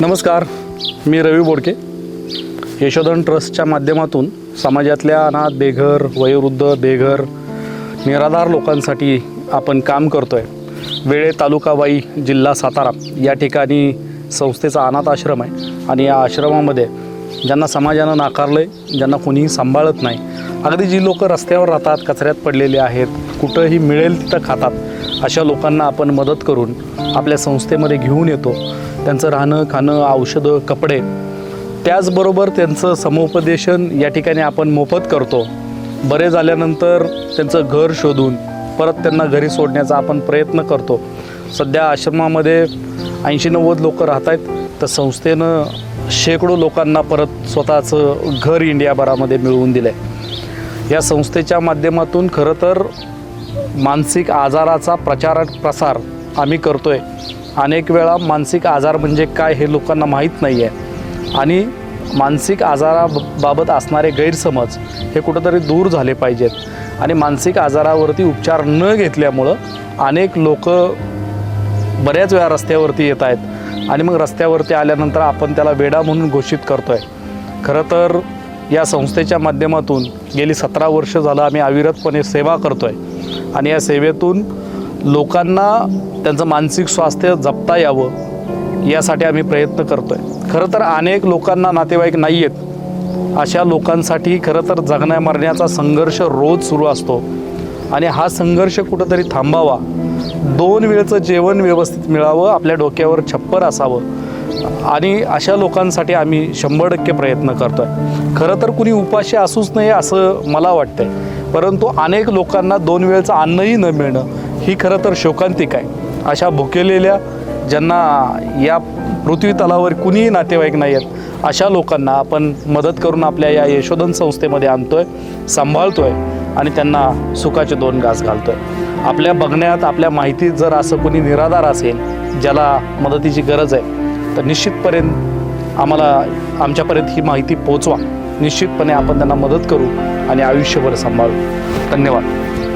नमस्कार मी रवी बोडके. यशोधन ट्रस्टच्या माध्यमातून समाजातल्या अनाथ बेघर वयोवृद्ध बेघर निराधार लोकांसाठी आपण काम करतो आहे वेळे तालुकाबाई जिल्हा सातारा या ठिकाणी संस्थेचा अनाथ आश्रम आहे आणि या आश्रमामध्ये ज्यांना समाजानं नाकारलं आहे ज्यांना कोणीही सांभाळत नाही अगदी जी लोकं रस्त्यावर राहतात कचऱ्यात पडलेले आहेत कुठंही मिळेल तिथं खातात अशा लोकांना आपण मदत करून आपल्या संस्थेमध्ये घेऊन येतो. त्यांचं राहणं खाणं औषधं कपडे त्याचबरोबर त्यांचं समुपदेशन या ठिकाणी आपण मोफत करतो. बरे झाल्यानंतर त्यांचं घर शोधून परत त्यांना घरी सोडण्याचा आपण प्रयत्न करतो. सध्या आश्रमामध्ये ऐंशी नव्वद लोक राहत आहेत तर संस्थेनं शेकडो लोकांना परत स्वतःचं घर इंडियाभरामध्ये मिळवून दिलं आहे या संस्थेच्या माध्यमातून खरं तर मानसिक आजाराचा प्रचार प्रसार आम्ही करतो आहे अनेक वेळा मानसिक आजार म्हणजे काय हे लोकांना माहीत नाही आहे आणि मानसिक आजाराबाबत असणारे गैरसमज हे कुठंतरी दूर झाले पाहिजेत. आणि मानसिक आजारावरती उपचार न घेतल्यामुळं अनेक लोक बऱ्याच वेळा रस्त्यावरती येत आहेत. आणि मग रस्त्यावरती आल्यानंतर आपण त्याला वेडा म्हणून घोषित करतो आहे खरं तर या संस्थेच्या माध्यमातून गेली सतरा वर्ष झालं आम्ही अविरतपणे सेवा करतो आहे आणि या सेवेतून लोकांना त्यांचं मानसिक स्वास्थ्य जपता यावं यासाठी आम्ही प्रयत्न करतो आहे खरं तर अनेक लोकांना नातेवाईक नाही आहेत अशा लोकांसाठी खरं तर जगण्या मरण्याचा संघर्ष रोज सुरू असतो. आणि हा संघर्ष कुठंतरी थांबावा. दोन वेळचं जेवण व्यवस्थित मिळावं आपल्या डोक्यावर छप्पर असावं. आणि अशा लोकांसाठी आम्ही शंभर टक्के प्रयत्न करतो आहे खरं तर कुणी उपाशी असूच नाही असं मला वाटतंय. परंतु अनेक लोकांना दोन वेळचं अन्नही न मिळणं ही खरं तर शोकांतिक आहे. अशा भुकेलेल्या ज्यांना या पृथ्वी तलावर कुणीही नातेवाईक नाही आहेत अशा लोकांना आपण मदत करून आपल्या या यशोधन संस्थेमध्ये आणतो आहे सांभाळतो आहे आणि त्यांना सुखाचे दोन घास घालतो आहे आपल्या बघण्यात आपल्या माहितीत जर असं कोणी निराधार असेल ज्याला मदतीची गरज आहे तर निश्चितपर्यंत आम्हाला आमच्यापर्यंत ही माहिती पोचवा. निश्चितपणे आपण त्यांना मदत करू आणि आयुष्यभर सांभाळू. धन्यवाद.